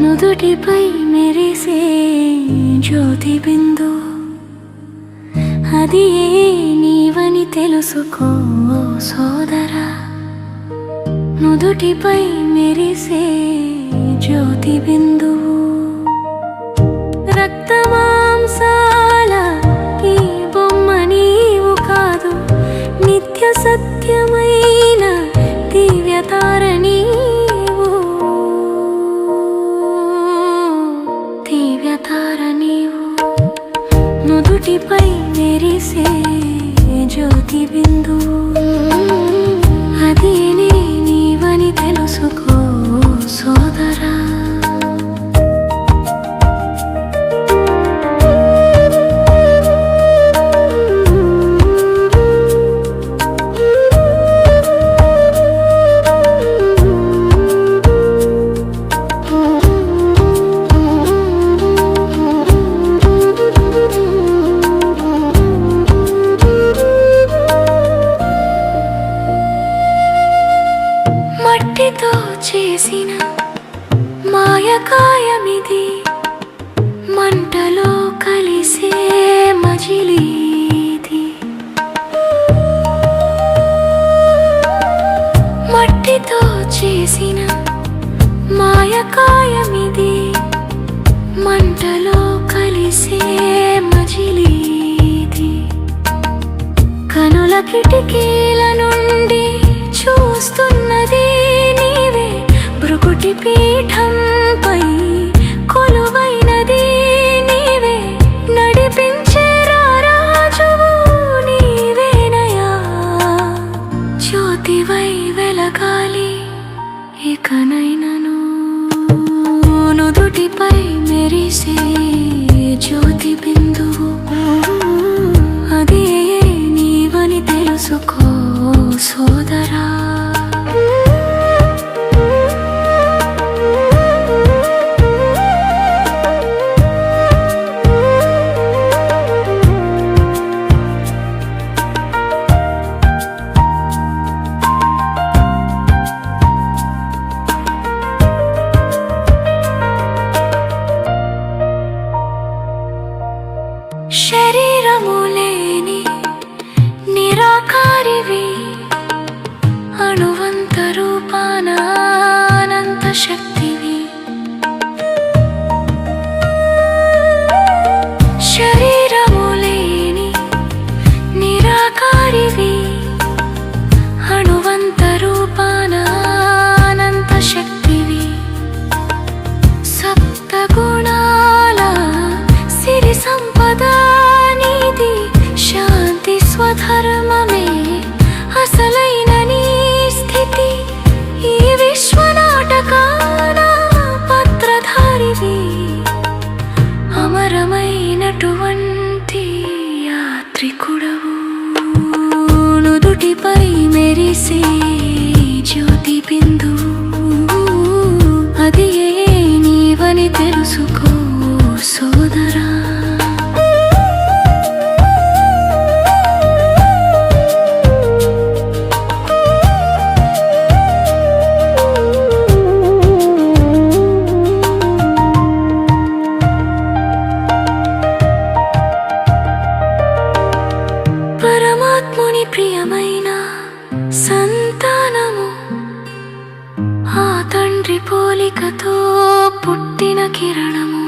నుదుటిపై మెరిసే జ్యోతి బిందు అది ఏ నీవని తెలుసుకో సోదరా. నుదుటిపై మెరిసే జ్యోతి బిందువు. రక్తమాంసాల ఈ బొమ్మ నీవు కాదు నిత్య సత్యమైన దివ్యతార నీవు. దివ్యతార నీవు. నుదుటిపై మెరిసే జ్యోతి చేసిన మాయకాయమిది. మంటలో కలిసే మజిలీది. మట్టితో చేసిన మాయకాయమిది. మంటలో కలిసే మజిలీది. కనుల కిటికీల పీఠంపై కొలువైనది నీవే. నడిపించే రారాజువు నీవేనయా జ్యోతివై వెలగాలి ఇకనైనను శరీరము లేని అమరమైనటువంటి యాత్రికుడవు. నుదుటిపై మెరిసే పోలికతో పుట్టిన కిరణము.